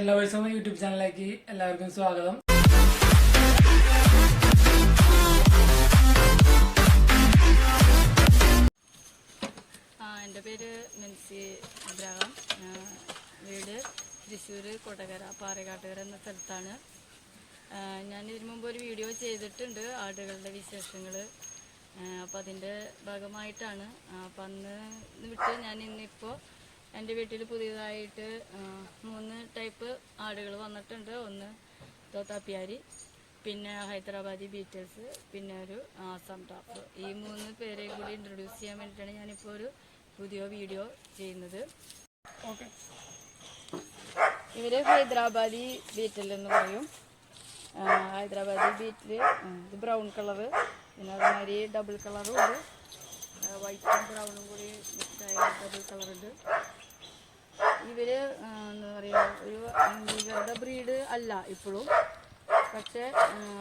Pet lovers എന്ന YouTube ചാനലിലേക്ക് എല്ലാവർക്കും സ്വാഗതം. എന്റെ പേര് മിൻസി അബ്രഹാം. വീട് തൃശ്ശൂർ കൊടകര പാറകാട്ടുകര എന്ന സ്ഥലത്താണ്. ഞാൻ ഇതിനു മുമ്പ് ഒരു വീഡിയോ ചെയ്തിട്ടുണ്ട് ആടുകളുടെ വിശേഷങ്ങൾ അപ്പം അതിന്റെ ഭാഗമായിട്ടാണ്. അപ്പം അന്ന് വിട്ട് ഞാൻ ഇന്നിപ്പോൾ എന്റെ വീട്ടിൽ പുതിയതായിട്ട് മൂന്ന് ടൈപ്പ് ആടുകൾ വന്നിട്ടുണ്ട്. ഒന്ന് തോത്താപ്പിയാരി പിന്നെ ഹൈദരാബാദി ബീറ്റേഴ്സ് പിന്നെ ഒരു ആസാം ടാപ്പ്. ഈ മൂന്ന് പേരെ കൂടി ഇൻട്രൊഡ്യൂസ് ചെയ്യാൻ വേണ്ടിയിട്ടാണ് ഞാനിപ്പോൾ ഒരു പുതിയ വീഡിയോ ചെയ്യുന്നത്. ഓക്കെ ഇവർ ഹൈദരാബാദി ബീറ്റൽ എന്ന് പറയും. ഹൈദരാബാദി ബീറ്റിൽ ഇത് ബ്രൗൺ കളറ്. പിന്നെ അതുമാതിരി ഡബിൾ കളറും ഉണ്ട്. വൈറ്റും ബ്രൗണും കൂടി മിക്സായ ഡബിൾ കളറുണ്ട്. ഇവർ എന്താ പറയുക ഒരു അംഗീകൃത ബ്രീഡ് അല്ല ഇപ്പോഴും. പക്ഷെ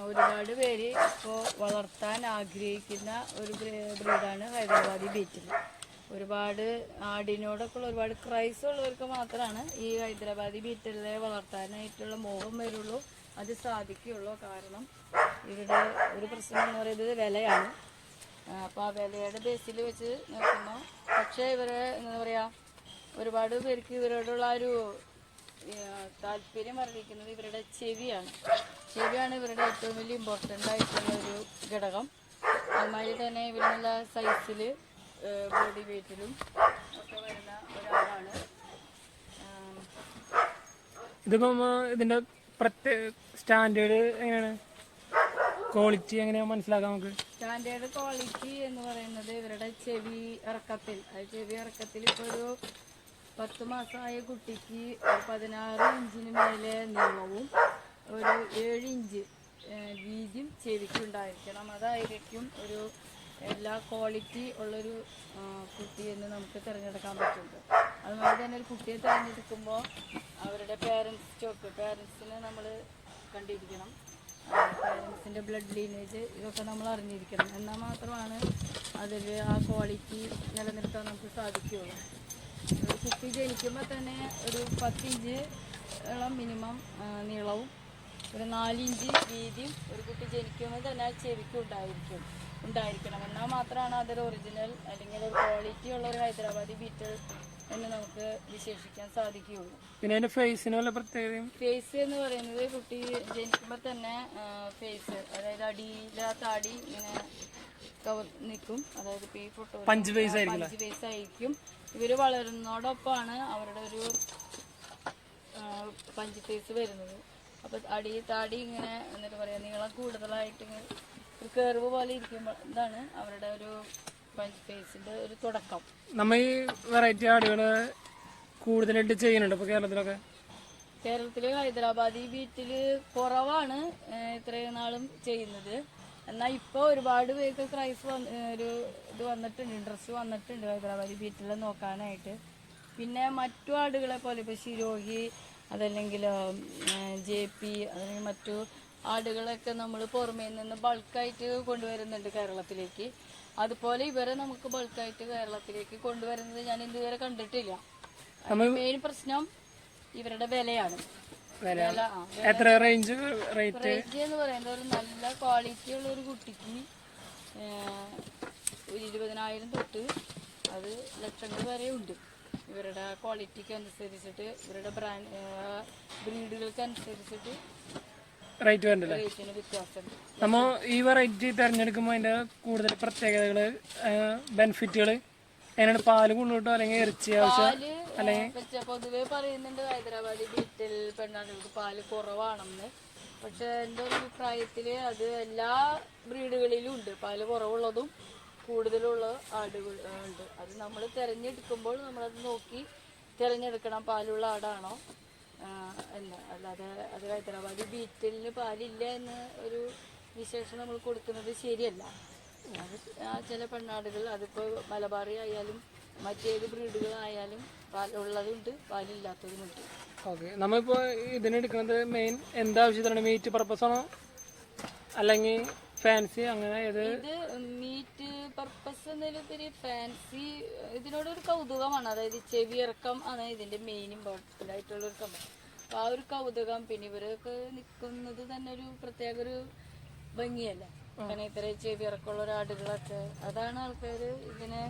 ഒരുപാട് പേര് ഇപ്പോൾ വളർത്താൻ ആഗ്രഹിക്കുന്ന ഒരു ബ്രീഡാണ് ഹൈദരാബാദി ബീറ്റിൽ ഒരുപാട് ആടിനോടൊക്കെ ഉള്ള ഒരുപാട് ക്രൈസ് ഉള്ളവർക്ക് മാത്രമാണ് ഈ ഹൈദരാബാദി ബീറ്റലിനെ വളർത്താനായിട്ടുള്ള മോഹം വരുള്ളൂ. അത് സാധിക്കുകയുള്ളൂ. കാരണം ഇവരുടെ ഒരു പ്രശ്നം എന്ന് പറയുന്നത് വിലയാണ്. അപ്പോൾ ആ വിലയുടെ ബേസിൽ വെച്ച് നോക്കുമ്പോൾ പക്ഷേ ഇവരെ എന്താ പറയുക ഒരുപാട് പേർക്ക് ഇവരോടുള്ള ഒരു താല്പര്യം അറിയിക്കുന്നത് ഇവരുടെ ചെവിയാണ്. ചെവിയാണ് ഇവരുടെ ഏറ്റവും വലിയ ഇമ്പോർട്ടന്റ് ആയിട്ടുള്ള ഒരു ഘടകം. അതുമാതിരി തന്നെ ഇവരുള്ള സൈസിൽ ബോഡി വെയിറ്റിലും ഒക്കെ വരുന്ന ഒരാളാണ്. ഇതിപ്പം ഇതിന്റെ പ്രത്യേക സ്റ്റാൻഡേർഡ് എങ്ങനെയാണ്? ക്വാളിറ്റി എങ്ങനെയാ മനസ്സിലാക്കാം നമുക്ക്? സ്റ്റാൻഡേർഡ് ക്വാളിറ്റി എന്ന് പറയുന്നത് ഇവരുടെ ചെവി ഇറക്കത്തിൽ. ചെവി ഇറക്കത്തിൽ ഇപ്പോൾ ഒരു പത്ത് മാസമായ കുട്ടിക്ക് പതിനാറ് ഇഞ്ചിന് മേലെ നീളവും ഒരു ഏഴ് ഇഞ്ച് വീതിയും ചെവിക്കുണ്ടായിരിക്കണം അതായിരിക്കും ഒരു എല്ലാ ക്വാളിറ്റി ഉള്ളൊരു കുട്ടി എന്ന് നമുക്ക് തിരഞ്ഞെടുക്കാൻ പറ്റുള്ളൂ അതുപോലെ തന്നെ ഒരു കുട്ടിയെ തിരഞ്ഞെടുക്കുമ്പോൾ അവരുടെ പേരൻസ് ചോക്ക് പേരൻസിനെ നമ്മൾ കണ്ടിരിക്കണം. പേരൻസിന്റെ ബ്ലഡ് ലീനേജ് ഇതൊക്കെ നമ്മൾ അറിഞ്ഞിരിക്കണം. എന്നാൽ മാത്രമാണ് അതിൽ ആ ക്വാളിറ്റി നിലനിർത്താൻ നമുക്ക് സാധിക്കുകയുള്ളൂ. കുട്ടി ജനിക്കുമ്പോൾ തന്നെ ഒരു പത്തിഞ്ച് ഇളം മിനിമം നീളവും ഒരു നാലിഞ്ച് വീതിയും ഒരു കുട്ടി ജനിക്കുമ്പോൾ തന്നെ ആ ചെവിക്ക് ഉണ്ടായിരിക്കും ഉണ്ടായിരിക്കണം. എന്നാൽ മാത്രമാണ് അതൊരു ഒറിജിനൽ അല്ലെങ്കിൽ ഒരു ക്വാളിറ്റി ഉള്ള ഒരു ഹൈദരാബാദി ബീറ്റൽ എന്ന് നമുക്ക് വിശേഷിക്കാൻ സാധിക്കുകയുള്ളൂ. പിന്നെ അതിന്റെ ഫേസിന് വല്ല പ്രത്യേകതയും? ഫേസ് എന്ന് പറയുന്നത് കുട്ടി ജനിക്കുമ്പോൾ തന്നെ ഫേസ് അതായത് അടിയിലെ താടി ഇങ്ങനെ കവർ നിൽക്കും. അതായത് ഇപ്പൊ ഫോട്ടോ പഞ്ച് പഞ്ച് ആയിരിക്കും. വളരുന്നതോടൊപ്പമാണ് അവരുടെ ഒരു പഞ്ച് ഫേസ് വരുന്നത്. അപ്പൊ അടി താടി ഇങ്ങനെ എന്നിട്ട് പറയാ നീളം കൂടുതലായിട്ട് ഇങ്ങനെ ഒരു കേർവ് പോലെ ഇരിക്കുമ്പോൾ ഇതാണ് അവരുടെ ഒരു പഞ്ച് ഒരു തുടക്കം. നമ്മ ഈ വെറൈറ്റി ആടുകൾ കൂടുതലായിട്ട് ചെയ്യുന്നുണ്ട് ഇപ്പൊ കേരളത്തിലൊക്കെ? കേരളത്തിലെ ഹൈദരാബാദി വീട്ടിൽ കുറവാണ് ഇത്രയും നാളും ചെയ്യുന്നത്. എന്നാൽ ഇപ്പോൾ ഒരുപാട് പേർക്ക് ക്രൈസ് വന്ന് ഒരു ഇത് വന്നിട്ടുണ്ട് ഇൻട്രസ്റ്റ് വന്നിട്ടുണ്ട് ഹൈദരാബാദി ബീറ്റിൽ നോക്കാനായിട്ട്. പിന്നെ മറ്റു ആടുകളെ പോലെ ഇപ്പോൾ ശിരോഹി അതല്ലെങ്കിൽ ജെ പി അതല്ലെങ്കിൽ മറ്റു ആടുകളൊക്കെ നമ്മൾ പുറമേ നിന്ന് ബൾക്കായിട്ട് കൊണ്ടുവരുന്നുണ്ട് കേരളത്തിലേക്ക്. അതുപോലെ ഇവരെ നമുക്ക് ബൾക്കായിട്ട് കേരളത്തിലേക്ക് കൊണ്ടുവരുന്നത് ഞാൻ ഇതുവരെ കണ്ടിട്ടില്ല. മെയിൻ പ്രശ്നം ഇവരുടെ വിലയാണ്. വില എത്ര റേഞ്ച് റേറ്റ് റേറ്റ് എന്ന് പറയുന്നത് ഒരു നല്ല ക്വാളിറ്റി ഉള്ള ഒരു കുട്ടിക്ക് ഒരു ഇരുപതിനായിരം തൊട്ട് അത് ലക്ഷങ്ങൾ വരെ ഉണ്ട്. ഇവരുടെ ക്വാളിറ്റിക്ക് അനുസരിച്ചിട്ട് ഇവരുടെ ബ്രാൻഡ് ബ്രീഡുകൾക്ക് അനുസരിച്ചിട്ട് റേറ്റ് വരണ്ടല്ലേ നമ്മ ഈ വെറൈറ്റി തിരഞ്ഞെടുക്കുമ്പോൾ അതിന്റെ കൂടുതൽ പ്രത്യേകതകൾ ബെനിഫിറ്റുകൾ അതിനാണ് പാൽ കൊണ്ടുകിട്ടോ അല്ലെങ്കിൽ ഇറച്ചി ആവശ്യം? അല്ലെങ്കിൽ പൊതുവേ പറയുന്നുണ്ട് ഹൈദരാബാദി പെണ്ണാടുകൾക്ക് പാൽ കുറവാണെന്ന്. പക്ഷെ എന്റെ ഒരു അഭിപ്രായത്തിൽ അത് എല്ലാ ബ്രീഡുകളിലും ഉണ്ട്. പാൽ കുറവുള്ളതും കൂടുതലുള്ള ആടുകൾ ഉണ്ട്. അത് നമ്മൾ തിരഞ്ഞെടുക്കുമ്പോൾ നമ്മളത് നോക്കി തിരഞ്ഞെടുക്കണം പാലുള്ള ആടാണോ അല്ല അല്ലാതെ അത് ഹൈദരാബാദി ബീറ്റലിന് പാലില്ല എന്ന് ഒരു വിശേഷം നമ്മൾ കൊടുക്കുന്നത് ശരിയല്ല. അത് ചില പെണ്ണാടുകൾ അതിപ്പോൾ മലബാറി ആയാലും മറ്റേത് ബ്രീഡുകളായാലും പാൽ ഉള്ളതുണ്ട് പാലില്ലാത്തതുമുണ്ട്. ഓക്കെ. നമ്മളിപ്പോ ഇതിനെടുക്കുന്നത് മെയിൻ എന്താ എന്താവശ്യത്തിനാണ് മീറ്റ് പർപ്പസ് ആണോ? അല്ലെങ്കിൽ ഫാൻസി അങ്ങനെ ഏത്? ഇത് മീറ്റ് പർപ്പസ് എന്നതിലുപരി ഫാൻസി ഇതിനോട് ഒരു കൗതുകമാണ്. അതായത് ചെവി ഇറക്കം ആണ് ഇതിന്റെ മെയിൻ ഇമ്പോർട്ടന്റ് ആയിട്ടുള്ള ഒരു സംഭവം. അപ്പൊ ആ ഒരു കൗതുകം പിന്നെ ഇവരൊക്കെ നിൽക്കുന്നത് തന്നെ ഒരു പ്രത്യേക ഒരു ഭംഗിയല്ല? കാരണം ഇത്ര ചെവി ഇറക്കമുള്ള ഒരു ആടുകളൊക്കെ അതാണ് ആൾക്കാർ ഇതിനെ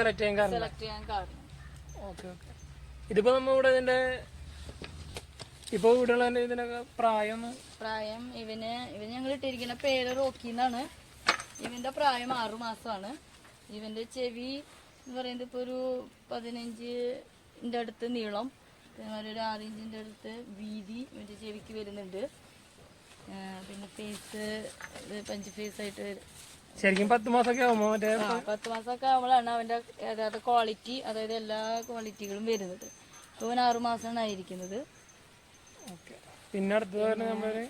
സെലക്ട് ചെയ്യാൻ കാരണം. Okay okay. ഇതിപ്പോ നമ്മ ഇവിടെ ഇതിന്റെ ഇപ്പൊ ഇവിടെയുള്ള ഇതിനൊക്കെ പ്രായം പ്രായം ഇവന് ഇവന് ഞങ്ങൾ ഇട്ടിരിക്കുന്ന പേര് റോക്കി എന്നാണ് ഇവന്റെ പ്രായം ആറു മാസമാണ് ഇവന്റെ ചെവി എന്ന് പറയുന്നത് ഇപ്പൊ ഒരു പതിനഞ്ചിന്റെ അടുത്ത് നീളം പിന്നെ ഒരു ആറിഞ്ചിന്റെ അടുത്ത് വീതി ഇവന്റെ ചെവിക്ക് വരുന്നുണ്ട്. പിന്നെ ഫേസ് പഞ്ച് ഫേസ് ആയിട്ട് ശരിക്കും പത്ത് മാസമൊക്കെ ആവുമ്പോ മറ്റേ പത്ത് മാസമൊക്കെ ആവുമ്പോഴാണ് അവന്റെ യഥാർത്ഥ ക്വാളിറ്റി അതായത് എല്ലാ ക്വാളിറ്റികളും വരുന്നത്. ഇവൻ ആറു മാസമാണ് ആയിരിക്കുന്നത്. പിന്നെ അടുത്തത് നമ്മളൊരു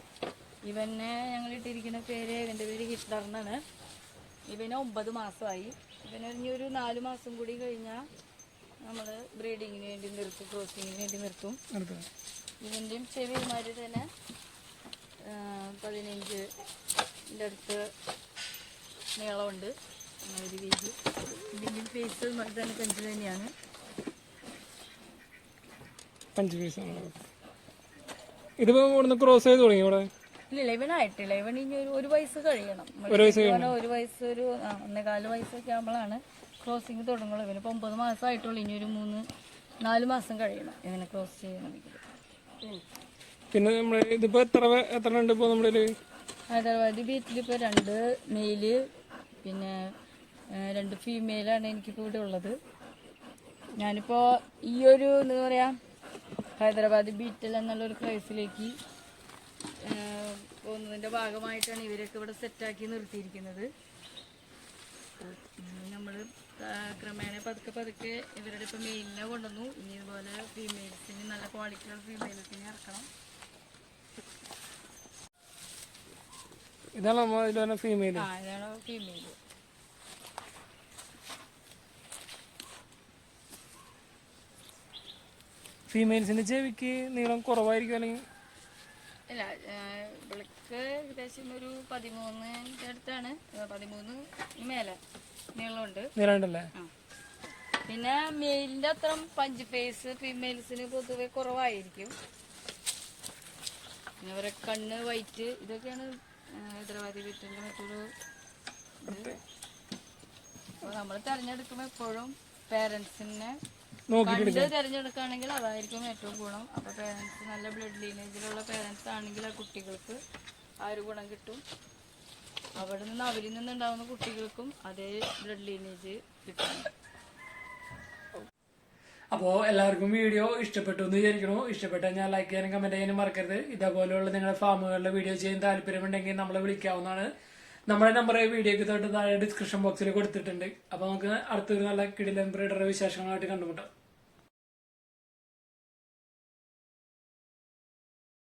ഇവനെ ഞങ്ങൾ ഇട്ടിരിക്കുന്ന പേര് ഇവന്റെ പേര് ഹിറ്റ്ലർ എന്നാണ്. ഇവന് ഒമ്പത് മാസമായി. ഇവന് ഇനി ഒരു നാല് മാസം കൂടി കഴിഞ്ഞാൽ നമ്മൾ ബ്രീഡിങ്ങിന് വേണ്ടി നിർത്തും ക്രോസിങ്ങിന് വേണ്ടി നിർത്തും. ഇവന്റെയും ഇവന്റെയും ചെവി തന്നെ പതിനഞ്ച് അടുത്ത് നീളമുണ്ട്. ഒരു വീതി. ഇതിന്റെയും ഫേസ് തന്നെ പെഞ്ച് തന്നെയാണ്. അഞ്ച് പീസാണ് ഇതിപ്പോ ഇവിടുന്ന് ക്രോസ് ചെയ്ത് തുടങ്ങി ഇവിടെ? ഇല്ല ഇവനായിട്ടില്ല ഇവൻ ഇനി ഒരു ഒരു വയസ്സ് കഴിയണം. ഒരു വയസ്സ് ഒരു വയസ്സ് ഒരു ഒന്നേകാൽ വയസ്സൊക്കെ ആകുമ്പോഴാണ് ക്രോസിങ് തുടങ്ങുള്ളൂ. ഇവനിപ്പോ ഒമ്പത് മാസമായിട്ടുള്ളൂ. ഇനി ഒരു മൂന്ന് നാല് മാസം കഴിയണം ഇവനെ ക്രോസ് ചെയ്യണം പിന്നെ നമ്മൾ ഇതിപ്പോ എത്ര എത്ര ഉണ്ട് ഇപ്പൊ നമ്മുടെ ഹൈദരാബാദി ഇപ്പോൾ രണ്ട് മെയിൽ പിന്നെ രണ്ട് ഫീമെയിലാണ് എനിക്കിപ്പോൾ ഇവിടെ ഉള്ളത്. ഞാനിപ്പോൾ ഈ ഒരു എന്താ പറയുക ഹൈദരാബാദ് ബീറ്റൽ എന്നുള്ളൊരു ക്രൈസിലേക്ക് പോകുന്നതിന്റെ ഭാഗമായിട്ടാണ് ഇവരൊക്കെ ഇവിടെ സെറ്റാക്കി നിർത്തിയിരിക്കുന്നത്. നമ്മൾ ക്രമേണ പതുക്കെ പതുക്കെ ഇവരുടെ ഇപ്പം മെയിലിനെ കൊണ്ടുവന്നു. ഇനി ഇതുപോലെ ഫീമെയിൽസിന് നല്ല ക്വാളിറ്റിയുള്ള ഫീമെയിൽസിനെ ഇറക്കണം. ഇതാണ് നമ്മൾ ഇതിൽ പറഞ്ഞ ഫീമെയിൽ ആ ഇതാണ് ഫീമെയിൽ ഫീമെയിൽസിന്റെ ചെവിക്ക് നീളം കുറവായിരിക്കും അല്ലെങ്കിൽ? ഇല്ല ഏകദേശം ഒരു അടുത്താണ്. പതിമൂന്ന് മേലെ നീളമുണ്ട്. നീളമുണ്ടല്ലേ? പിന്നെ മെയിലിന്റെ അത്ര പഞ്ച് ഫേസ് ഫീമെയിൽസിന് പൊതുവെ കുറവായിരിക്കും. പിന്നെ അവരെ കണ്ണ് വൈറ്റ് ഇതൊക്കെയാണ് ഹൈദരാബാദി വീട്ടിന്റെ മറ്റൊരു അപ്പോൾ നമ്മൾ തിരഞ്ഞെടുക്കുമ്പോൾ എപ്പോഴും പേരൻസിനെ കണ്ട് തിരഞ്ഞെടുക്കുകയാണെങ്കിൽ അതായിരിക്കും ഏറ്റവും ഗുണം. അപ്പോൾ പേരൻസ് നല്ല ബ്ലഡ് ലീനേജിലുള്ള പേരൻസ് ആണെങ്കിൽ ആ കുട്ടികൾക്ക് ആ ഒരു ഗുണം കിട്ടും. അവിടെ നിന്ന് അവരിൽ നിന്നുണ്ടാവുന്ന കുട്ടികൾക്കും അതേ ബ്ലഡ് ലീനേജ് കിട്ടും. അപ്പോൾ എല്ലാവർക്കും വീഡിയോ ഇഷ്ടപ്പെട്ടു എന്ന് വിചാരിക്കണു ഇഷ്ടപ്പെട്ടാൽ ഞാൻ ലൈക്ക് ചെയ്യാനും കമന്റ് ചെയ്യാനും മറക്കരുത്. ഇതേപോലെയുള്ള നിങ്ങളുടെ ഫാമുകളിലെ വീഡിയോ ചെയ്യാൻ താല്പര്യമുണ്ടെങ്കിൽ നമ്മളെ വിളിക്കാവുന്നതാണ്. നമ്മുടെ നമ്പർ വീഡിയോക്ക് തൊട്ട് താഴെ ഡിസ്ക്രിപ്ഷൻ ബോക്സിൽ കൊടുത്തിട്ടുണ്ട്. അപ്പോൾ നമുക്ക് അടുത്തൊരു നല്ല കിടിലൻ ബ്രീഡറുടെ വിശേഷങ്ങളായിട്ട് കണ്ടുമുട്ടാം.